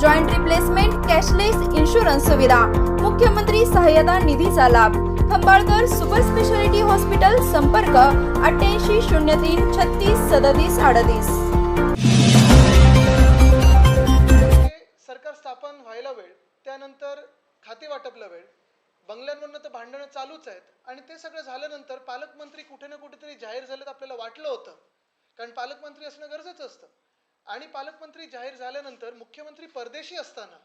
joint replacement cashless insurance सुविधा. मुख्यमंत्री सहाय्यता निधीचा लाभ. खंबाळकर सुपर स्पेशालिटी हॉस्पिटल संपर्क अठ्ठ्याऐंशी शून्य तीन छत्तीस सदतीस अडतीस. सरकार स्थापन व्हायला वेळ त्यानंतर खाते वाटपला वेळ. बंगल्यांवरनं तर भांडणं चालूच आहेत आणि ते सगळं झाल्यानंतर पालकमंत्री कुठे ना कुठेतरी जाहीर झालेत आपल्याला वाटलं होतं. कारण पालकमंत्री असणं गरजेचं असतं. आणि पालकमंत्री जाहीर झाल्यानंतर मुख्यमंत्री परदेशी असताना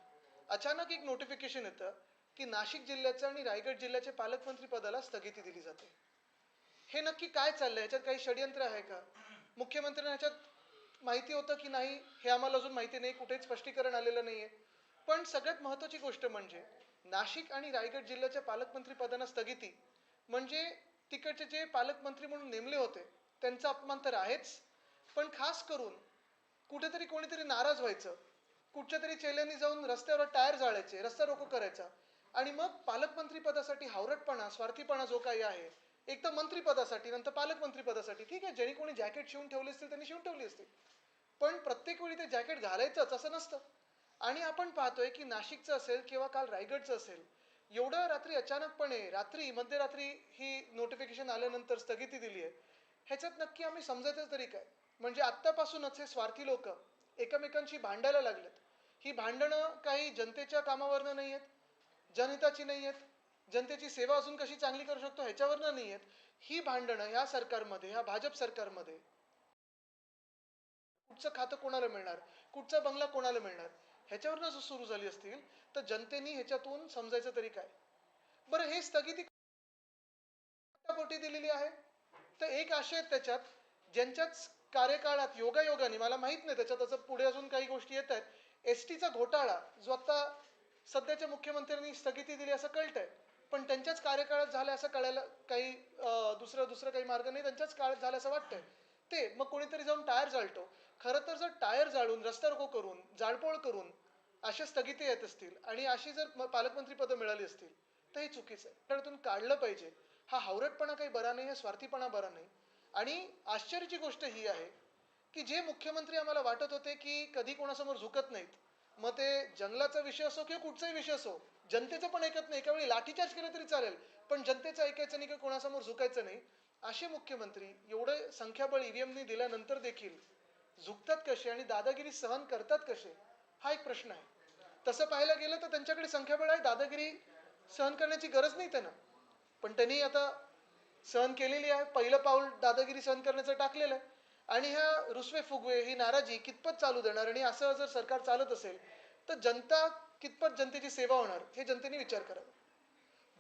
अचानक एक नोटिफिकेशन येतं की नाशिक जिल्ह्याचं आणि रायगड जिल्ह्याच्या पालकमंत्री पदाला स्थगिती दिली जाते. हे नक्की काय चाललंय? याच्यात काही षडयंत्र आहे का? मुख्यमंत्र्यांना याच्यात माहिती होतं की नाही हे आम्हाला अजून माहिती नाही कुठेच स्पष्टीकरण आलेलं नाहीये. पण सगळ्यात महत्त्वाची गोष्ट म्हणजे नाशिक आणि रायगड जिल्ह्याच्या पालकमंत्री पदांना स्थगिती म्हणजे तिकडचे जे पालकमंत्री म्हणून नेमले होते त्यांचा अपमान तर आहेच. पण खास करून कुठेतरी कोणीतरी नाराज व्हायचं. कुठच्या तरी चेल्यांनी जाऊन रस्त्यावर टायर जाळायचे रस्ता रोको करायचा. आणि मग पालकमंत्री पदासाठी हावरटपणा स्वार्थीपणा जो काही आहे एक तर मंत्रीपदासाठी नंतर पालकमंत्रीपदासाठी ठीक आहे ज्यांनी कोणी जॅकेट शिवून ठेवले असतील त्यांनी शिवून ठेवली असतील. पण प्रत्येक वेळी ते जॅकेट घालायचंच असं नसतं. आणि आपण पाहतोय की नाशिकचं असेल किंवा काल रायगडचं असेल एवढं रात्री अचानकपणे रात्री मध्यरात्री ही नोटिफिकेशन आल्यानंतर स्थगिती दिली आहे ह्याच्यात नक्की आम्ही समजायचं तरी काय? म्हणजे आत्तापासूनच हे स्वार्थी लोक एकमेकांशी भांडायला लागलेत. ही भांडणं काही जनतेच्या कामावरनं नाही आहेत जनहिताची नाही आहेत जनतेची सेवा अजून कशी चांगली करू शकतो ह्याच्यावरनं नाही आहेत ही भांडणं ह्या सरकारमध्ये ह्या भाजप सरकारमध्ये कुठचं खातं कोणाला मिळणार कुठचा बंगला कोणाला मिळणार ह्याच्यावरनं जर सुरू झाली असतील तर जनतेनी ह्याच्यातून समजायचं तरी काय? बरं हे स्थगिती पोटी दिलेली आहे. तर एक आशय त्याच्यात ज्यांच्याच कार्यकाळात योगायोगाने मला माहीत नाही त्याच्यात असं पुढे अजून काही गोष्टी येत आहेत. एस टीचा घोटाळा जो आता सध्याच्या मुख्यमंत्र्यांनी स्थगिती दिली असं कळतंय. पण त्यांच्याच कार्यकाळात झालं असं कळायला काही दुसरं दुसरं काही मार्ग नाही त्यांच्याच काळात झालं असं वाटतंय. ते मग कोणीतरी जाऊन टायर जाळतो. खरं तर जर टायर जाळून रस्ता रोको करून जाळपोळ करून अशा स्थगिती येत असतील आणि अशी जर पालकमंत्री पदं मिळाली असतील तर हे चुकीचं आहे. त्यातून काढलं पाहिजे. हा हावरटपणा काही बरा नाही हा स्वार्थीपणा बरा नाही. आणि आश्चर्याची गोष्ट ही आहे की जे मुख्यमंत्री आम्हाला वाटत होते की कधी कोणासमोर झुकत नाहीत मग ते जंगलाचा विषय असो किंवा कुठचाही विषय असो जनतेचं पण ऐकत नाही. एका वेळी लाठीचार्ज केलं तरी चालेल पण जनतेचं ऐकायचं नाही किंवा कोणासमोर झुकायचं नाही असे मुख्यमंत्री एवढं संख्याबळ ईव्हीएमनी दिल्यानंतर देखील झुकतात कसे आणि दादागिरी सहन करतात कसे हा एक प्रश्न आहे. तसं पाहायला गेलं तर त्यांच्याकडे संख्याबळ आहे दादागिरी सहन करण्याची गरज नाही त्यांना. पण त्यांनी आता सहन केलेली आहे. पहिलं पाऊल दादागिरी सहन करण्याचं टाकलेलं आहे. आणि ह्या रुसवे फुगवे ही नाराजी कितपत चालू देणार? आणि असं जर सरकार चालत असेल तर जनता कितपत जनतेची सेवा होणार? हे जनतेने विचार करावा.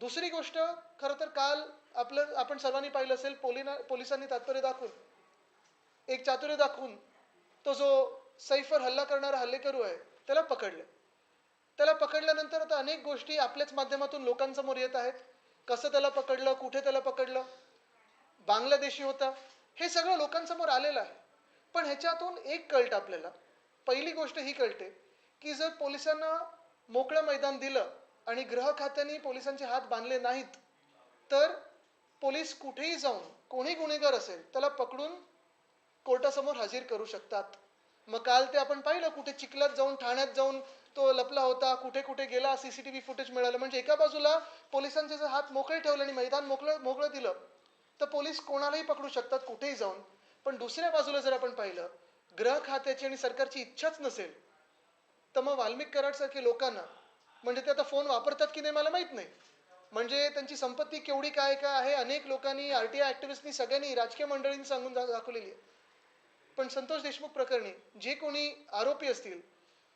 दुसरी गोष्ट खरं तर काल आपलं आपण सर्वांनी पाहिलं असेल पोलिना पोलिसांनी तात्पर्य दाखवून एक चातुर्य दाखवून तो जो सैफर हल्ला करणारा हल्लेकरू आहे त्याला पकडलं. त्याला पकडल्यानंतर आता अनेक गोष्टी आपल्याच माध्यमातून लोकांसमोर येत आहेत. कसं त्याला पकडलं कुठे त्याला पकडलं? बांगलादेशी होता. हे सगळं लोकांसमोर आलेलं आहे. पण ह्याच्यातून एक कळत आपल्याला. पहिली गोष्ट ही कळते की जर पोलिसांना मोकळं मैदान दिलं आणि ग्रह खात्याने पोलिसांचे हात बांधले नाहीत तर पोलीस कुठेही जाऊन कोणी गुन्हेगार असेल त्याला पकडून कोर्टासमोर हजर करू शकतात. मग काल ते आपण पाहिलं कुठे चिखलात जाऊन ठाण्यात जाऊन तो लपला होता कुठे कुठे गेला सीसीटीव्ही फुटेज मिळालं. म्हणजे एका बाजूला पोलिसांचे जर हात मोकळे ठेवले आणि मैदान मोकळं मोकळं दिलं तर पोलीस कोणालाही पकडू शकतात कुठेही जाऊन. पण दुसऱ्या बाजूला जर आपण पाहिलं ग्रह खात्याची आणि सरकारची इच्छाच नसेल तर मग वाल्मिक कराडसारखे लोकांना म्हणजे ते आता फोन वापरतात की नाही मला माहीत नाही. म्हणजे त्यांची संपत्ती केवढी काय काय आहे? अनेक लोकांनी आर टी आय ॲक्टिव्हिस्टनी सगळ्यांनी राजकीय मंडळींनी सांगून दाखवलेली आहे. पण संतोष देशमुख प्रकरणी जे कोणी आरोपी असतील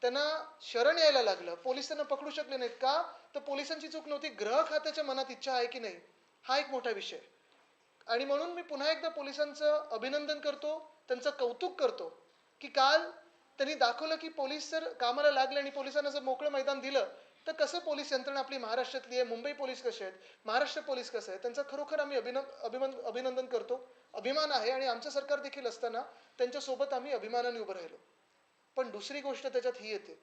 त्यांना शरण यायला लागलं. पोलीस त्यांना पकडू शकले नाहीत का? तर पोलिसांची चूक नव्हती. ग्रह खात्याच्या मनात इच्छा आहे की नाही? हा एक मोठा विषय. आणि म्हणून मी पुन्हा एकदा पोलिसांचं अभिनंदन करतो. त्यांचं कौतुक करतो की काल त्यांनी दाखवलं की पोलीस जर कामाला लागले आणि पोलिसांना जर मोकळं मैदान दिलं तर कसं पोलीस यंत्रणा आपली महाराष्ट्रातली आहे? मुंबई पोलीस कसे आहेत? महाराष्ट्र पोलीस कसं आहे त्यांचं खरोखर आम्ही अभिन अभिमान अभिनंदन करतो. अभिमान आहे आणि आमचं सरकार देखील असताना त्यांच्यासोबत आम्ही अभिमानाने उभं राहिलो. पण दुसरी गोष्ट त्याच्यात ही येते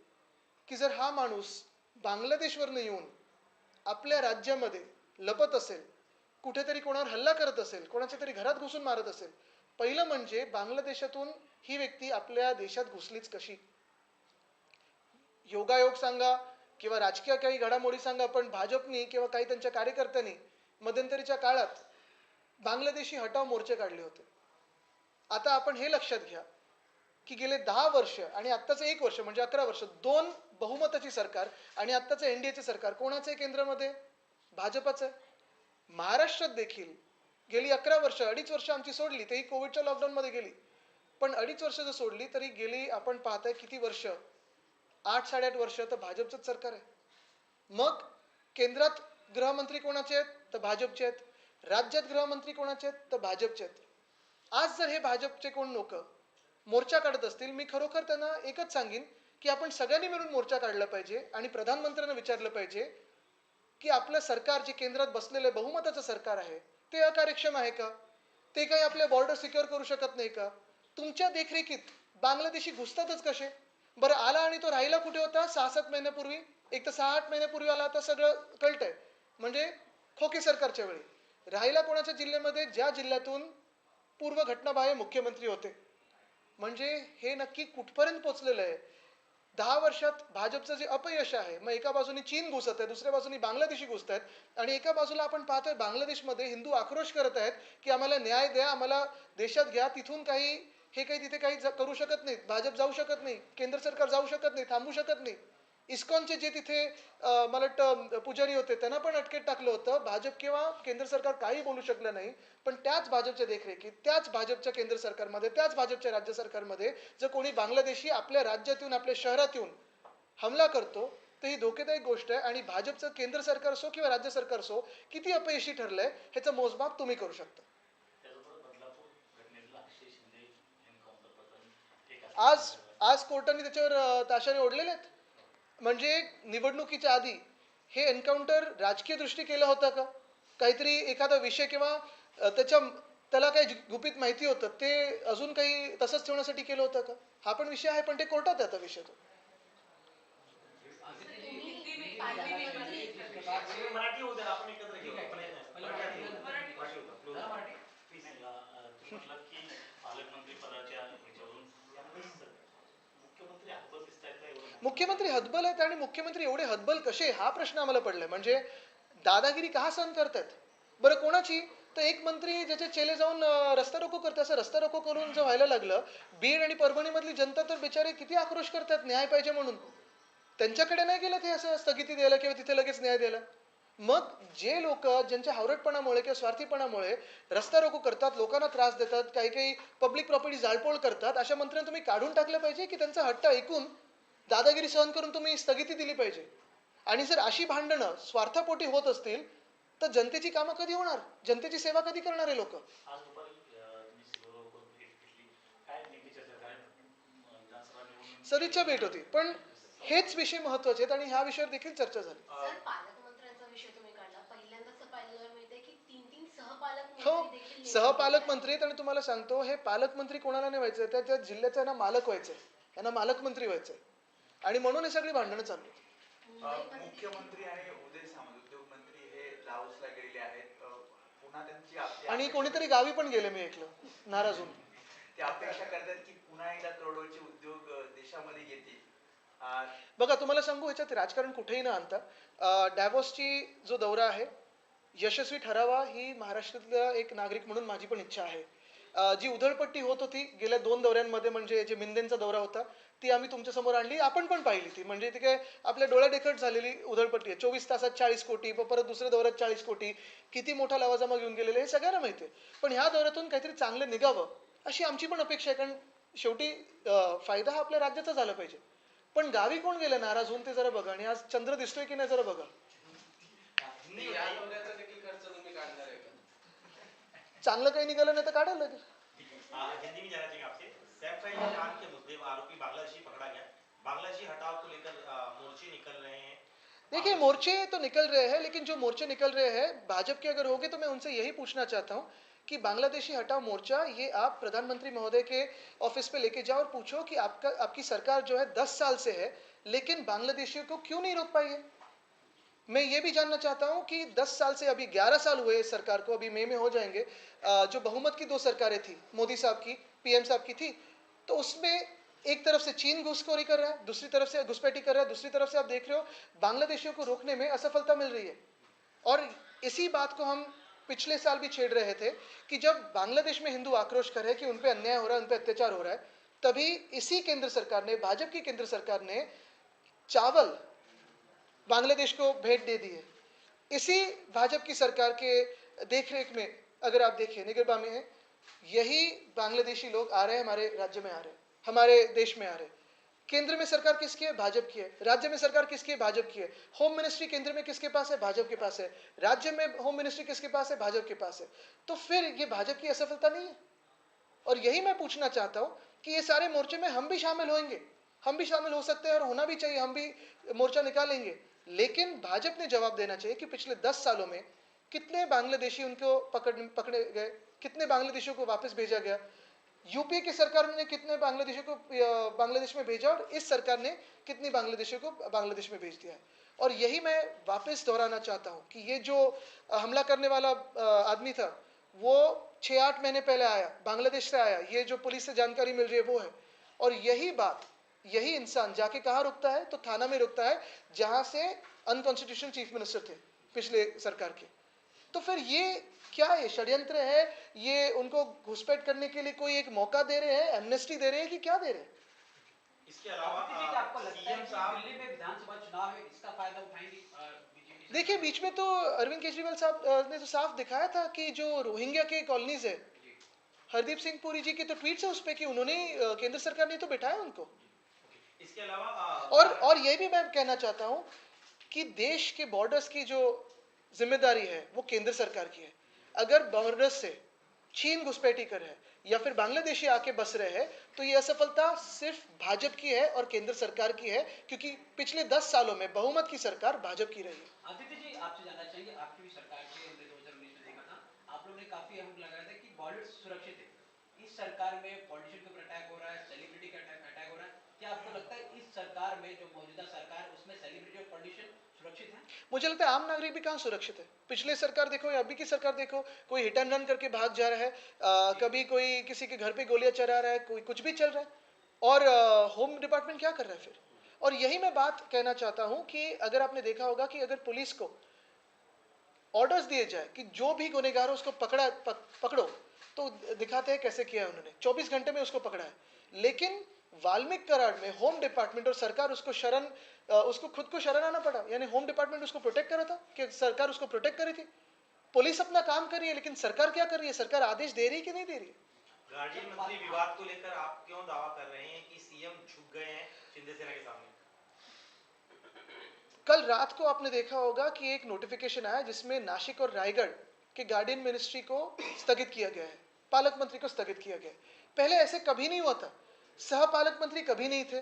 की जर हा माणूस बांगलादेशवरनं येऊन आपल्या राज्यामध्ये लपत असेल कुठेतरी कोणावर हल्ला करत असेल कोणाच्या तरी घरात घुसून मारत असेल पहिलं म्हणजे बांगलादेशातून ही व्यक्ती आपल्या देशात घुसलीच कशी? योगायोग सांगा किंवा राजकीय काही घडामोडी सांगा पण भाजपनी किंवा काही त्यांच्या कार्यकर्त्यांनी मध्यंतरीच्या काळात बांगलादेशी हटाव मोर्चे काढले होते. आता आपण हे लक्षात घ्या. की गेले दहा वर्ष आणि आत्ताचं एक वर्ष म्हणजे अकरा वर्ष दोन बहुमताची सरकार आणि आत्ताचं एनडीएचे सरकार कोणाचं आहे केंद्रामध्ये? भाजपाचं. आहे महाराष्ट्रात देखील गेली अकरा वर्ष अडीच वर्ष आमची सोडली तेही कोविडच्या लॉकडाऊनमध्ये गेली. पण अडीच वर्ष जर सोडली तरी गेली आपण पाहताय किती वर्ष? आठ साडेआठ वर्ष तर भाजपचंच सरकार आहे. मग केंद्रात गृहमंत्री कोणाचे आहेत? तर भाजपचे आहेत. राज्यात गृहमंत्री कोणाचे आहेत? तर भाजपचे आहेत. आज जर हे भाजपचे कोण लोक मोर्चा काढत असतील मी खरोखर त्यांना एकच सांगेन की आपण सगळ्यांनी मिळून मोर्चा काढला पाहिजे आणि प्रधानमंत्र्यांना विचारलं पाहिजे की आपलं सरकार जे केंद्रात बसलेलं बहुमताचं सरकार आहे ते अकार्यक्षम आहे का? ते काही आपल्या बॉर्डर सिक्युअर करू शकत नाही का? तुमच्या देखरेखीत बांगलादेशी घुसतातच कसे? बरं आला आणि तो राहिला कुठे होता? सहा सात महिन्यापूर्वी? एक तर सहा आठ महिन्यापूर्वी आला आता सगळं कळतंय. म्हणजे खोके सरकारच्या वेळी. राहिला कोणाच्या जिल्ह्यामध्ये? ज्या जिल्ह्यातून पूर्व घटनाबाह्य मुख्यमंत्री होते. म्हणजे हे नक्की कुठपर्यंत पोचलेलं आहे? दहा वर्षात भाजपचं जे अपयश आहे मग एका बाजूने चीन घुसत आहे दुसऱ्या बाजूने बांगलादेशी घुसत आहेत आणि एका बाजूला आपण पाहतोय बांगलादेशमध्ये हिंदू आक्रोश करत आहेत की आम्हाला न्याय द्या आम्हाला देशात घ्या तिथून काही हे काही तिथे काही करू शकत नाहीत भाजप जाऊ शकत नाही केंद्र सरकार जाऊ शकत नाही थांबू शकत नाही. इस्कॉनचे जे तिथे मला वाटतं पुजारी होते त्यांना पण अटकेत टाकलं होतं. भाजप किंवा केंद्र सरकार काही बोलू शकलं नाही. पण त्याच भाजपच्या देखरेखीत त्याच भाजपच्या केंद्र सरकारमध्ये त्याच भाजपच्या राज्य सरकारमध्ये जर कोणी बांगलादेशी आपल्या राज्यात येऊन आपल्या शहरात येऊन हमला करतो तर ही धोकेदायक गोष्ट आहे. आणि भाजपचं केंद्र सरकार असो किंवा राज्य सरकार असो किती अपयशी ठरलंय ह्याचं मोजमाप तुम्ही करू शकता. आज आज कोर्टाने त्याच्यावर ताशाने ओढलेले आहेत? म्हणजे निवडणुकीच्या आधी हे एन्काउंटर राजकीय दृष्टी केलं होतं का? काहीतरी एखादा विषय किंवा त्याच्या त्याला काही गुपित माहिती होतं ते अजून काही तसंच ठेवण्यासाठी केलं होतं का? हा पण विषय आहे पण ते कोर्टात आहे आता विषय तो सगळे मराठी होऊ द्या आपण एकत्र घेऊ आपण एक नाही. मराठी होऊ द्या. मराठी होऊ द्या. Please, अ, अ, तुम्ही म्हटलात की पालकमंत्री पदाच्या ह्याच्यावरून त्यामुळे स- मुख्यमंत्री हतबल दिसत आहेत का एवढं मुख्यमंत्री हतबल आहेत आणि मुख्यमंत्री एवढे हतबल कसे हा प्रश्न आम्हाला पडलाय. म्हणजे दादागिरी का सहन करतात? बरं कोणाची? तर एक मंत्री ज्याचे चेले जाऊन रस्ता रोको करतात असं रस्ता रोको करून जर व्हायला लागलं बीड आणि परभणीमधली जनता तर बिचारे किती आक्रोश करतात न्याय पाहिजे म्हणून. त्यांच्याकडे नाही गेलं ते असं स्थगिती द्यायला किंवा तिथे लगेच न्याय द्यायला. मग जे लोक ज्यांच्या हावरटपणामुळे किंवा स्वार्थीपणामुळे रस्ता रोको करतात लोकांना त्रास देतात काही काही पब्लिक प्रॉपर्टी जाळपोळ करतात अशा मंत्र्यांना तुम्ही काढून टाकलं पाहिजे की त्यांचा हट्ट ऐकून दादागिरी सहन करून तुम्ही स्थगिती दिली पाहिजे. आणि जर अशी भांडणं स्वार्थापोटी होत असतील तर जनतेची कामं कधी होणार? जनतेची सेवा कधी करणार आहे लोक सदिच्छा भेट होती. पण हेच विषय महत्त्वाचे आहेत आणि ह्या विषयावर देखील चर्चा झाली. सर पालकमंत्र्यांचा विषय तुम्ही काढला. पहिल्यांदाच असं पाहायला मिळते की तीन तीन सहपालक हो मंत्री देखील नेमले सहपालक मंत्री आहेत आणि तुम्हाला सांगतो हे पालकमंत्री कोणाला नाही व्हायचं त्या त्या जिल्ह्याचा ना मालक व्हायचंय. यांना मालकमंत्री व्हायचंय. आणि म्हणून हे सगळी भांडणं चालू आहेत. मुख्यमंत्री आणि उदय सामंत उद्योग मंत्री हे लाओसला गेलेले आहेत. अ, पुन्हा त्यांची आपली आणि अपेक्षा- कोणीतरी गावी पण गेले मी ऐकलं नाराज होऊन ते अपेक्षा करतात की पुन्हा एकदा करोडोचे उद्योग अ, देशामध्ये येतील. अ, बघा तुम्हाला सांगू ह्याच्यात राजकारण कुठेही न आणता अं, डॅवॉसची जो दौरा आहे यशस्वी ठरावा ही महाराष्ट्रातला एक नागरिक म्हणून माझी पण इच्छा आहे. अं, जी उधळपट्टी होत होती गेल्या दोन दौऱ्यांमध्ये म्हणजे जे मिंदेंचा दौरा होता ती आम्ही तुमच्यासमोर आणली. आपण पण पाहिली ती. म्हणजे ती काय आपल्या डोळ्यादेखत झालेली उधळपट्टी आहे. चोवीस तासात चाळीस कोटी परत दुसऱ्या दौऱ्यात चाळीस कोटी. किती मोठा लवाजमा घेऊन गेलेले हे सगळ्यांना माहिती आहे. पण ह्या दौऱ्यातून काहीतरी चांगलं निघावं अशी आमची पण अपेक्षा आहे. कारण शेवटी फायदा हा आपल्या राज्याचा झाला पाहिजे. पण गावी कोण गेलं? नाराज होऊन ते जरा बघा. आणि आज चंद्र दिसतोय की नाही जरा बघा. या दौऱ्याचा देखील खर्च तुम्ही काढणार आहे का? चांगलं काही निघालं नाही तर काढायला लागेल. हाँ, में जाना के मुद्दे में आरोपी बांग्लादेशी पकड़ा गया। बांग्लादेशी हटाव को लेकर मोर्चे निकल रहे हैं। देखिए मोर्चे तो निकल रहे हैं लेकिन जो मोर्चे निकल रहे हैं भाजपा के अगर होंगे तो मैं उनसे यही पूछना चाहता हूँ कि बांग्लादेशी हटाओ मोर्चा ये आप प्रधानमंत्री महोदय के ऑफ़िस पे लेके जाओ और पूछो कि आपका आपकी सरकार जो है दस साल से है लेकिन बांग्लादेशियों को क्यों नहीं रोक पाई है? मैं ये भी जानना चाहता हूँ कि 10 साल से अभी 11 साल हुए इस सरकार को अभी मई में हो जाएँगे। जो बहुमत की दो सरकारें थी मोदी साहब की पीएम साहब की थी तो उसमें एक तरफ़ से चीन घुसखोरी कर रहा है, दूसरी तरफ़ से घुसपैठी कर रहा है, दूसरी तरफ़ से आप देख रहे हो, बांग्लादेशियों को रोकने में असफलता मिल रही है। और इसी बात को हम पिछले साल भी छेड़ रहे थे कि जब बांग्लादेश में हिंदू आक्रोश कर रहे हैं कि उन पर अन्याय हो रहा है, उन पर अत्याचार हो रहा है, तभी इसी केंद्र सरकार ने, भाजपा की केंद्र सरकार ने चावल बांग्लादेश को भेंट दे दी है। इसी भाजपा की सरकार के देखरेख में, अगर आप देखें निगरबा में है यही बांग्लादेशी लोग आ रहे हैं, हमारे राज्य में आ रहे हैं, हमारे देश में आ रहे हैं। केंद्र में सरकार किसकी है? भाजपा की है। राज्य में सरकार किसकी है? भाजपा की है। होम मिनिस्ट्री केंद्र में किसके पास है? भाजपा के पास है। राज्य में होम मिनिस्ट्री किसके पास है? भाजपा के पास है। तो फिर ये भाजपा की असफलता नहीं है? और यही मैं पूछना चाहता हूँ कि ये सारे मोर्चे में हम भी शामिल होंगे। हम भी शामिल हो सकते हैं और होना भी चाहिए, हम भी मोर्चा निकालेंगे। लेकिन भाजपा ने जवाब देना चाहिए कि पिछले दस सालों में कितने बांग्लादेशी उनको पकड़, पकड़े गए? कितने बांग्लादेशियों को वापस भेजा गया? यूपीए की सरकार ने कितने बांग्लादेशियों को बांग्लादेश में भेजा और इस सरकार ने कितनी बांग्लादेशियों को बांग्लादेश में भेज दिया? है और यही मैं वापस दोहराना चाहता हूँ कि ये जो हमला करने वाला आदमी था, वो छः आठ महीने पहले आया, बांग्लादेश से आया। ये जो पुलिस से जानकारी मिल रही है, वो है। और यही बात, यही इंसान जाके कहाँ रुकता है? तो थाना में रुकता है, जहाँ से अनकॉन्स्टिट्यूशनल चीफ मिनिस्टर थे, पिछले सरकार के। तो फिर ये क्या है? षड्यंत्र है? ये उनको घुसपैठ करने के लिए कोई एक मौका दे रहे हैं? एमनेस्टी दे रहे हैं कि क्या दे रहे हैं? इसके अलावा आदित्य जी, क्या आपको लगता सीएम कि साहब दिल्ली में विधानसभा चुनाव इसका फ़ायदा उठाएँगे? बीजेपी देखिए बीच में तो अरविंद केजरीवाल साहब ने तो साफ़ दिखाया था कि जो रोहिंग्या के कॉलोनीज है हरदीप सिंह पुरी जी के तो ट्वीट है उस पर कि उन्होंने केंद्र सरकार ने तो बिठाया उनको। इसके अलावा और और ये भी मैं कहना चाहता हूँ कि देश के बॉर्डर्स की जो ज़िम्मेदारी है, वो केंद्र सरकार की है। अगर बॉर्डर से चीन घुसपैठी कर है, या फिर बांग्लादेशी आके बस रहे हैं तो ये असफलता सिर्फ़ भाजपा की है और केंद्र सरकार की है, क्योंकि पिछले दस सालों में बहुमत की सरकार भाजपा की रही है। आदित्य जी, आपसे जानना चाहेंगे आपकी भी सरकार के हमने 2019 में देखा था। आप ने काफ़ी था कि बॉलीवुड सुरक्षित है। इस सरकार में पॉलिटिशियन के ऊपर अटैक हो रहा है सेलिब्रिटी का अटैक हो रहा है। क्या आपको लगता है इस सरकार में जो मौजूदा सरकार उसमें सेलिब्रिटी और पॉलिटिशियन सुरक्षित है? मुझे लगता है आम नागरिक भी कहाँ सुरक्षित है? पिछले सरकार देखो या अभी की सरकार देखो कोई हिट एंड रन करके भाग जा रहा है अ, कभी कोई किसी के घर पे गोलियाँ चला रहा है कोई कुछ भी चल रहा है और आ, होम डिपार्टमेंट क्या कर रहा है फिर? और यही मैं बात कहना चाहता हूँ कि अगर आपने देखा होगा कि अगर पुलिस को ऑर्डर्स दिए जाए कि जो भी गुनेगार हो उसको पकड़ा पक, पकड़ो तो दिखाते हैं कैसे किया है उन्होंने। 24 घंटे में उसको पकड़ा है। लेकिन वाल्मीकि करार में होम डिपार्टमेंट और सरकार उसको शरण उसको खुद को शरण आना पड़ा। यानी होम डिपार्टमेंट उसको प्रोटेक्ट कर रहा था कि सरकार उसको प्रोटेक्ट कर रही थी। पुलिस अपना काम कर रही है लेकिन सरकार क्या कर रही है? सरकार आदेश दे रही है कि नहीं दे रही है? गार्डियन मंत्री विवाद को लेकर आप क्यों दावा कर रहे हैं कि सीएम झुक गए हैं शिंदे सेना के सामने? कल रात को आपने देखा होगा कि एक नोटिफिकेशन आया जिसमें नासिक और रायगढ़ के गार्डियन मिनिस्ट्री को स्थगित किया गया है। पालक मंत्री को स्थगित किया गया है। पहले ऐसे कभी नहीं हुआ था। सह पालक मंत्री कभी नहीं थे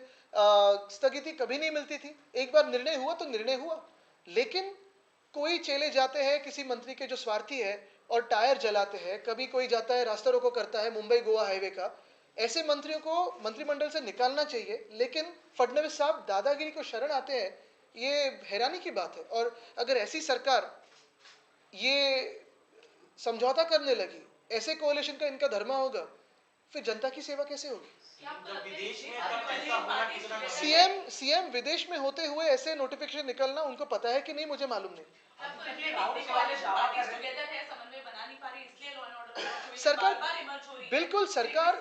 स्थगिति कभी नहीं मिलती थी। एक बार निर्णय हुआ तो निर्णय हुआ। लेकिन कोई चले जाते हैं, किसी मंत्री के जो स्वार्थी है और टायर जलाते हैं, कभी कोई जाता है, रास्ता रोको करता है, मुंबई गोवा हाईवे का, ऐसे मंत्रियों को मंत्रिमंडल से निकालना चाहिए। लेकिन फडनवीस साहब दादागिरी को शरण आते हैं, ये हैरानी की बात है। और अगर ऐसी सरकार ये समझौता करने लगी, ऐसे कोalition का इनका धर्मा होगा, फिर जनता की सेवा कैसे होगी? सीएम सीएम विदेश में होते हुए ऐसे नोटिफिकेशन निकलना उनको पता है कि नहीं मुझे मालूम नहीं। सरकार बिल्कुल सरकार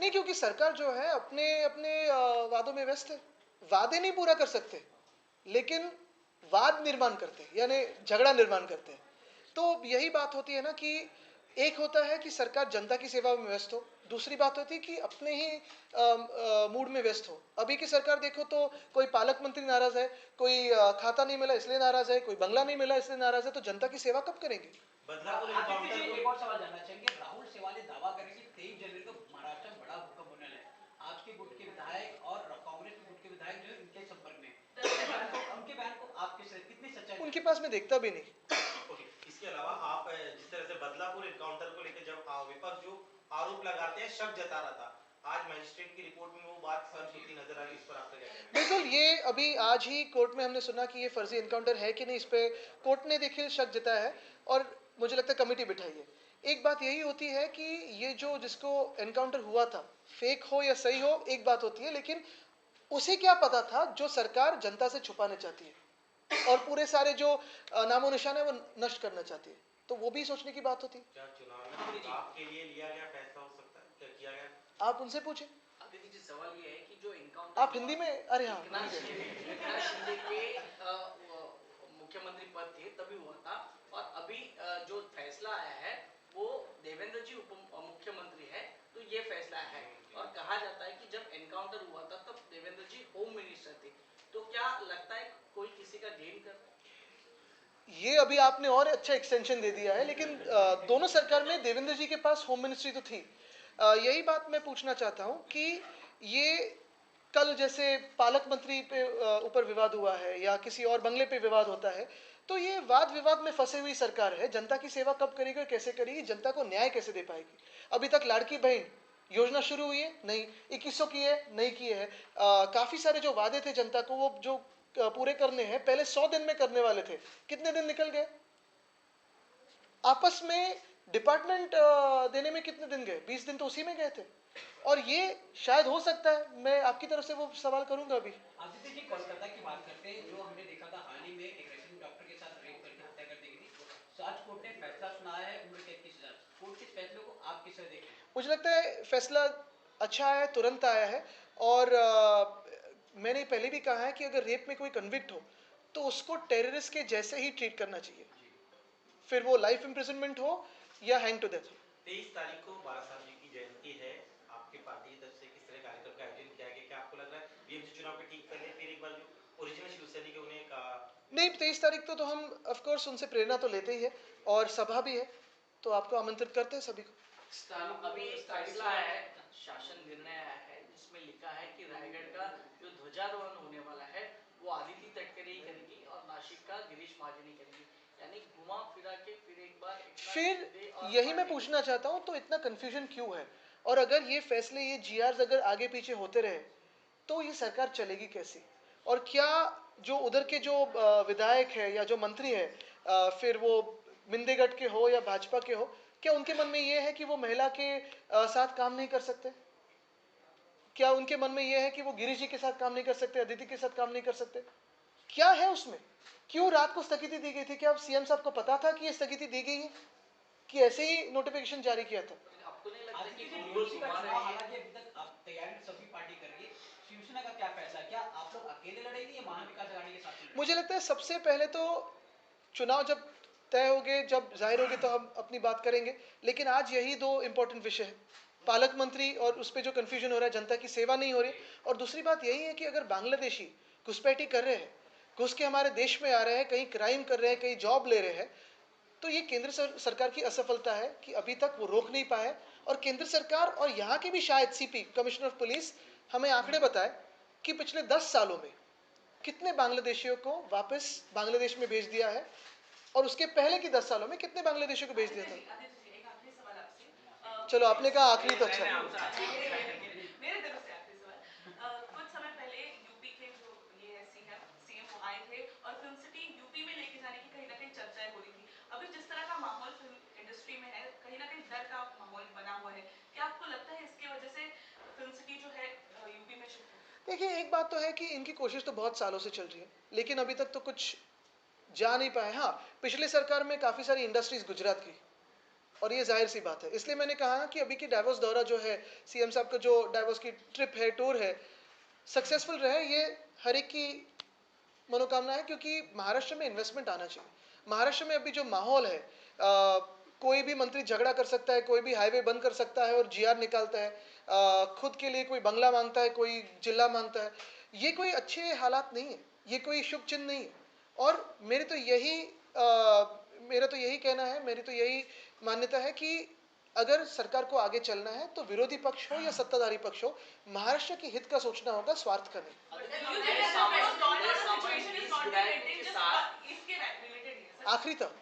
नहीं क्योंकि सरकार जो है अपने अपने वादों में व्यस्त है। वादे नहीं पूरा कर सकते लेकिन वाद निर्माण करते यानी झगड़ा निर्माण करते हैं। तो यही बात होती है ना कि एक होता है कि सरकार जनता की सेवा में व्यस्त हो दूसरी बात होती है कि अपने ही मूड में व्यस्त हो। अभी की सरकार देखो तो कोई पालक मंत्री नाराज़ है कोई खाता नहीं मिला इसलिए नाराज़ है कोई बंगला नहीं मिला इसलिए नाराज़ है तो जनता की सेवा कब करेंगे? बदलापुर आदित्य एनकाउंटर जी को एक और सवाल जानना चाहेंगे। राहुल सेवाले दावा करें कि तेईस जनवरी को महाराष्ट्र में बड़ा भूकंप होने वाला है। आपके गुट के विधायक और कांग्रेस के गुट के विधायक जो इनके संपर्क में उनके बयान को उनके बयान को आप कितनी सच्चाई उनके पास मैं देखता भी नहीं ओके इसके अलावा आप अ, जिस तरह से एनकाउंटर को लेकर जब विपक्ष जो आरोप लगाते हैं, शक जता रहा था। आज मैजिस्ट्रेट की रिपोर्ट में वो बात सच होती नज़र आ रही इस पर आपका क्या बिल्कुल, ये अभी आज ही कोर्ट में हमने सुना कि ये फर्जी इनकाउंटर है कि नहीं, इस पे कोर्ट ने देखिए शक जताया है और मुझे लगता है कमेटी बिठाई है। एक बात यही होती है कि ये जो जिसको एनकाउंटर हुआ था फेक हो या सही हो, एक बात होती है, लेकिन उसे क्या पता था जो सरकार जनता से छुपाना चाहती है और पूरे सारे जो नामो निशान है वो नष्ट करना चाहती है। तो वो भी सोचने की बात होती। है क्या चुनाव में लिए लिया गया फैसला हो सकता है? किया गया? आप उनसे पूछें। जी सवाल ये है कि जो इनकाउंटर आप हिंदी में? अरे हाँ। मुख्यमंत्री पद थे तभी हुआ था। और अभी जो फैसला आया है वो देवेंद्र जी उप मुख्यमंत्री है तो ये फैसला है। और कहा जाता है कि जब एनकाउंटर हुआ था तब देवेंद्र जी होम मिनिस्टर थे। तो क्या लगता है कोई किसी का गेम कर रहा है ये अभी आपने और अच्छा एक्सटेंशन दे दिया है लेकिन दोनों सरकार में देवेंद्र जी के पास होम मिनिस्ट्री तो थी। यही बात मैं पूछना चाहता हूँ कि ये कल जैसे पालक मंत्री पे ऊपर विवाद हुआ है या किसी और बंगले पे विवाद होता है तो ये वाद विवाद में फंसे हुई सरकार है। जनता की सेवा कब करेगी कैसे करेगी? जनता को न्याय कैसे दे पाएगी? अभी तक लाड़की बहन योजना शुरू हुई है? नहीं। इक्कीस की है? नहीं की है। अ, काफ़ी सारे जो वादे थे जनता को वो जो पूरे करने हैं पहले सौ दिन में करने वाले थे। कितने दिन निकल गए? आपस में डिपार्टमेंट देने में कितने दिन गए? बीस दिन तो उसी में गए थे। और ये शायद हो सकता है मैं आपकी तरफ़ से वो सवाल करूँगा अभी। कोलकाता की बात करते हैं जो हमने देखा था हाल ही में एक डॉक्टर के साथ रेप करके हत्या कर दी थी। आज कोर्ट ने फैसला सुनाया है उम्र कैद की सजा कोर्ट के फैसले को आप किस तरह देखते हैं? मुझे लगता है फैसला अच्छा आया है तुरंत आया है। और अ, मैंने पहले भी कहा है कि अगर रेप में कोई कन्विक्ट हो तो उसको टेररिस्ट के जैसे ही ट्रीट करना चाहिए। फिर वो लाइफ इम्प्रिजनमेंट हो या हैंग टू डेथ हो। तेईस तारीख को बाला साहब जी की जयंती है। आपके पार्टी की तरफ़ से किस तरह कार्यक्रम का आयोजन किया गया क्या आपको लग रहा है? बीएमसी चुनाव के ठीक पहले फिर एक बार जो ओरिजिनल शिवसैनिक है उन्हें कहा? नहीं तेईस तारीख को तो हम ऑफ़ कोर्स उनसे प्रेरणा तो लेते ही है और सभा भी है। तो आपको आमंत्रित करते हैं सभी को। अभी फैसला है शासन निर्णय आया है। जिसमें लिखा है कि रायगढ़ का जो ध्वजारोहण होने वाला है वो आदित्य तटकरे ही करेगी और नासिक का गिरीश महाजनी करेगी। यानी घुमा फिरा के फिर एक बार फिर यही मैं पूछना चाहता हूँ तो इतना कंफ्यूजन क्यों है? और अगर ये फैसले ये जी अगर आगे पीछे होते रहे तो ये सरकार चलेगी कैसी? और क्या जो उधर के जो विधायक है या जो मंत्री है फिर वो मिंदेगढ़ के हो या भाजपा के हो क्या उनके मन में ये है कि वो महिला के साथ काम नहीं कर सकते? क्या उनके मन में यह है कि वो गिरीश जी के साथ काम नहीं कर सकते अदिति के साथ काम नहीं कर सकते? क्या है उसमें? क्यों रात को स्थगिति दी गई थी? क्या सीएम साहब को पता था कि ये स्थगिति दी गई है? कि ऐसे ही नोटिफिकेशन जारी किया था? मुझे लगता है सबसे पहले तो चुनाव जब तय हो गए जब ज़ाहिर हो गए तो हम अपनी बात करेंगे। लेकिन आज यही दो इंपॉर्टेंट विषय है। पालक मंत्री और उस पर जो कन्फ्यूज़न हो रहा है जनता की सेवा नहीं हो रही। और दूसरी बात यही है कि अगर बांग्लादेशी घुसपैठी कर रहे हैं घुस के हमारे देश में आ रहे हैं कहीं क्राइम कर रहे हैं कहीं जॉब ले रहे हैं तो ये केंद्र सर, सरकार की असफलता है कि अभी तक वो रोक नहीं पाए। और केंद्र सरकार और यहाँ के भी शायद सीपी कमिश्नर ऑफ़ पुलिस हमें आंकड़े बताए कि पिछले दस सालों में कितने बांग्लादेशियों को वापस बांग्लादेश में भेज दिया है और उसके पहले की दस सालों में कितने बांग्लादेशियों को भेज दिया था? चलो आपने कहा आखिरी तो अच्छा। देखिए एक बात तो है कि इनकी कोशिश तो बहुत सालों से चल रही है लेकिन अभी तक तो कुछ जा नहीं पाए। हाँ पिछले सरकार में काफ़ी सारी इंडस्ट्रीज़ गुजरात की और ये ज़ाहिर सी बात है। इसलिए मैंने कहा कि अभी की डाइवोर्स दौरा जो है सीएम साहब का जो डाइवोर्स की ट्रिप है टूर है सक्सेसफुल रहे ये हर एक की मनोकामना है क्योंकि महाराष्ट्र में इन्वेस्टमेंट आना चाहिए। महाराष्ट्र में अभी जो माहौल है आ, कोई भी मंत्री झगड़ा कर सकता है कोई भी हाईवे बंद कर सकता है और जीआर निकालता है आ, खुद के लिए कोई बंगला माँगता है कोई जिला माँगता है ये कोई अच्छे हालात नहीं है ये कोई शुभ चिन्ह नहीं है। और मेरे तो यही आ, मेरा तो यही कहना है मेरी तो यही मान्यता है कि अगर सरकार को आगे चलना है तो विरोधी पक्ष हो या सत्ताधारी पक्ष हो महाराष्ट्र के हित का सोचना होगा स्वार्थ का नहीं आखिरी तक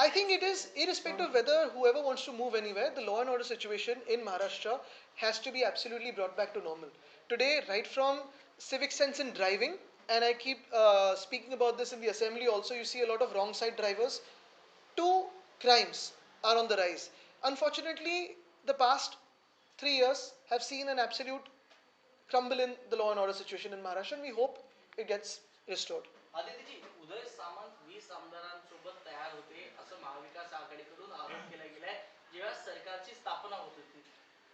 I think it is, irrespective of whether whoever wants to move anywhere, the law and order situation in Maharashtra has to be absolutely brought back to normal. Today, right from civic sense in driving, and I keep uh, speaking about this in the assembly also, you see a lot of wrong side drivers. Two crimes are on the rise. Unfortunately, the past three years have seen an absolute crumble in the law and order situation in Maharashtra, and we hope it gets restored. आदित्यजी उदय सामंत वीस आमदारांसोबत तयार होते असं महाविकास आघाडीकडून आरोप केला गेलाय जेव्हा सरकारची स्थापना होत होती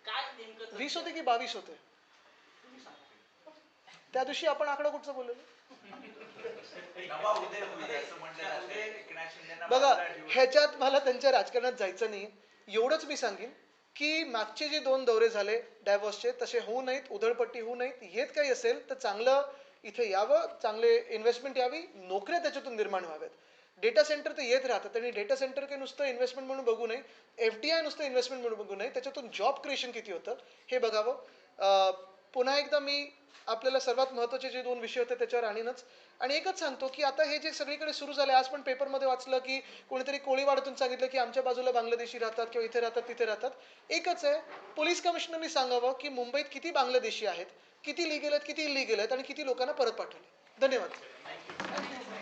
काय नेमकं तथ्य? वीस होते की बावीस होते तुम्ही सांगा. त्या दिवशी आपण आकडा कुठचं बोललेलो शिंदेना बघा ह्याच्यात मला त्यांच्या राजकारणात जायचं नाही एवढंच मी सांगेन की मागचे जे दोन दौरे झाले डायव्हर्सचे तसे होऊ नयेत उधळपट्टी होऊ नयेत येत काही असेल तर चांगलं इथे यावं चांगले इन्व्हेस्टमेंट यावी नोकऱ्या त्याच्यातून निर्माण व्हाव्यात. डेटा सेंटर तर येत राहतात आणि डेटा सेंटर काही नुसतं इन्व्हेस्टमेंट म्हणून बघू नये. एफ डी आय नुसतं इन्व्हेस्टमेंट म्हणून बघू नये. त्याच्यातून जॉब क्रिएशन किती होतं हे बघावं. पुन्हा एकदा मी आपल्याला सर्वात महत्त्वाचे जे दोन विषय होते त्याच्यावर आणीनच. आणि एकच सांगतो की आता हे जे सगळीकडे सुरू झाले आज पण पेपरमध्ये वाचलं की कोणीतरी कोळीवाड्यातून सांगितलं की आमच्या बाजूला बांगलादेशी राहतात किंवा इथे राहतात तिथे राहतात. एकच आहे पोलीस कमिशनरनी सांगावं की मुंबईत किती बांगलादेशी आहेत किती लिगेल आहेत किती इलिगेल आहेत आणि किती लोकांना परत पाठवले. धन्यवाद.